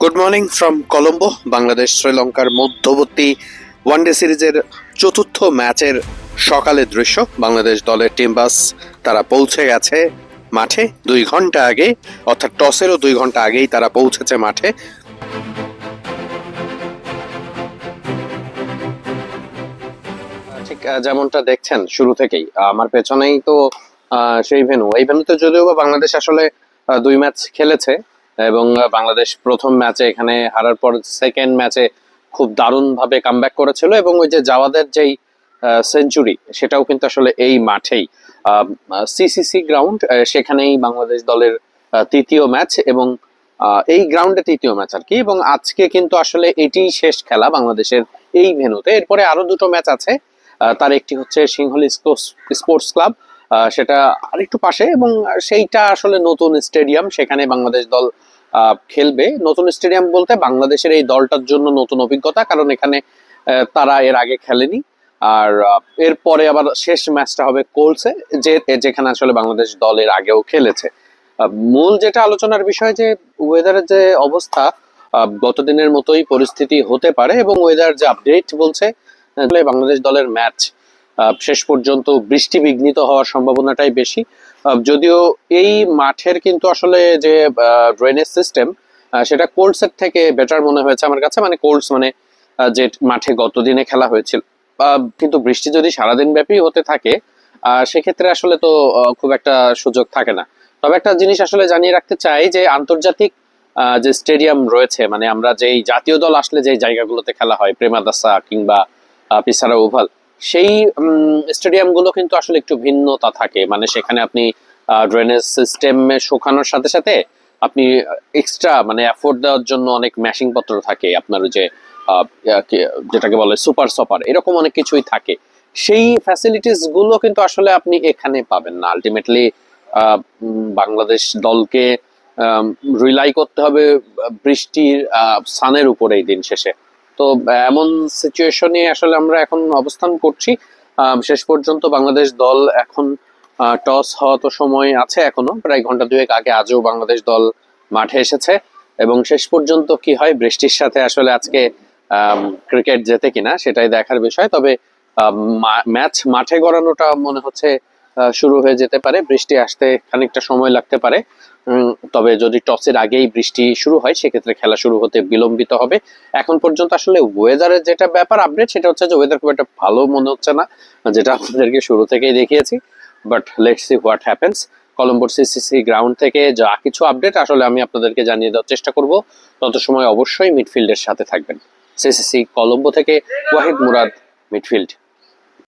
Good morning from Colombo Bangladesh শ্রীলঙ্কার মধ্যবর্তী one day সিরিজের চতুর্থ ম্যাচের সকালের দৃশ্য। বাংলাদেশ দলের টিম বাস তারা পৌঁছে গেছে মাঠে দুই ঘণ্টা আগে, অর্থাৎ টসেরও দুই ঘণ্টা আগেই তারা পৌঁছেছে মাঠে। ঠিক যেমনটা দেখছেন শুরু থেকেই আমার পেছনেই তো সেই ভেনু এই ভেনুতে যদিও বা বাংলাদেশ আসলে দুই ম্যাচ খেলেছে এবং বাংলাদেশ প্রথম ম্যাচে এখানে হারার পর সেকেন্ড ম্যাচে খুব দারুণভাবে কামব্যাক করেছিল এবং ওই যে জাওয়াদের যেই সেঞ্চুরি সেটাও কিন্তু আসলে এই মাঠেই। সিসিসি গ্রাউন্ড সেখানেই বাংলাদেশ দলের তৃতীয় ম্যাচ এবং এই গ্রাউন্ডে তৃতীয় ম্যাচ আর কি এবং আজকে কিন্তু আসলে এটিই শেষ খেলা বাংলাদেশের এই ভেনুতে এরপরে আরও দুটো ম্যাচ আছে তার একটি হচ্ছে সিংহলী স্পোর্টস ক্লাব সেটা আরেকটু পাশে এবং সেইটা আসলে নতুন স্টেডিয়াম, সেখানে বাংলাদেশ দল খেলবে। নতুন স্টেডিয়াম বলতে বাংলাদেশের এই দলটার জন্য নতুন অভিজ্ঞতা, কারণ এখানে তারা এর আগে খেলেনি। আর এরপরে আবার শেষ ম্যাচটা হবে কোলসে, যে যেখানে আসলে বাংলাদেশ দল এর আগেও খেলেছে। মূল যেটা আলোচনার বিষয় যে ওয়েদারের যে অবস্থা গতদিনের মতোই পরিস্থিতি হতে পারে এবং ওয়েদার যে আপডেট বলছে বাংলাদেশ দলের ম্যাচ শেষ পর্যন্ত বৃষ্টি বিঘ্নিত হওয়ার সম্ভাবনাটাই বেশি। যদিও এই মাঠের কিন্তু আসলে যে ড্রেনেজ সিস্টেম সেটা কোল্ডসের থেকে বেটার মনে হয়েছে আমার কাছে। মানে কোল্ডস মানে যে মাঠে গতদিনে খেলা হয়েছিল। কিন্তু বৃষ্টি যদি সারাদিন ব্যাপী হতে থাকে সেক্ষেত্রে আসলে তো খুব একটা সুযোগ থাকে না। তবে একটা জিনিস আসলে জানিয়ে রাখতে চাই যে, আন্তর্জাতিক যে স্টেডিয়াম রয়েছে মানে আমরা যেই জাতীয় দল আসলে যেই জায়গাগুলোতে খেলা হয় প্রেমাদাসা কিংবা পিসারা ওভাল সেই স্টেডিয়ামগুলো কিন্তু আসলে একটু ভিন্নতা থাকে। মানে সেখানে আপনি ড্রেনেজ সিস্টেমে শুকানোর সাথে সাথে আপনি এক্সট্রা মানে অ্যাফোর্ড দেওয়ার জন্য অনেক ম্যাশিং পত্র থাকে। আপনার যে যেটাকে বলে সুপার সপার এরকম অনেক কিছুই থাকে। সেই ফ্যাসিলিটিসগুলো কিন্তু আসলে আপনি এখানে পাবেন না। আলটিমেটলি বাংলাদেশ দলকে রিলাই করতে হবে বৃষ্টির সানের উপরে এই দিন শেষে। তো এমন সিচুয়েশনে আসলে আমরা এখন অবস্থান করছি। শেষ পর্যন্ত বাংলাদেশ দল এখন টস হওয়া তো সময় আছে এখনও। প্রায় ঘণ্টা দুয়েক আগে আজও বাংলাদেশ দল মাঠে এসেছে। এবং শেষ পর্যন্ত কি হয়, বৃষ্টির সাথে আসলে আজকে ক্রিকেট জেতে কিনা সেটাই দেখার বিষয়। তবে ম্যাচ মাঠে গড়ানোটা মনে হচ্ছে শুরু হয়ে যেতে পারে। বৃষ্টি আসতে খানিকটা সময় লাগতে পারে। তবে যদি টসের আগেই বৃষ্টি শুরু হয়, সেক্ষেত্রে খেলা শুরু হতে বিলম্বিত হবে। এখন পর্যন্ত আসলে ওয়েদারের যেটা ব্যাপার আপডেট সেটা হচ্ছে যে ওয়েদার খুব একটা ভালো মনে হচ্ছে না, যেটা আপনাদেরকে শুরু থেকেই দেখিয়েছি। But let's see what happens কলম্বোর CCC ground থেকে যা কিছু আপডেট আসলে আমি আপনাদেরকে জানিয়ে দেওয়ার চেষ্টা করব। তত সময় অবশ্যই মিডফিল্ডের সাথে থাকবেন। সিসিসি কলম্বো থেকে ওয়াহিদ মুরাদ মিডফিল্ড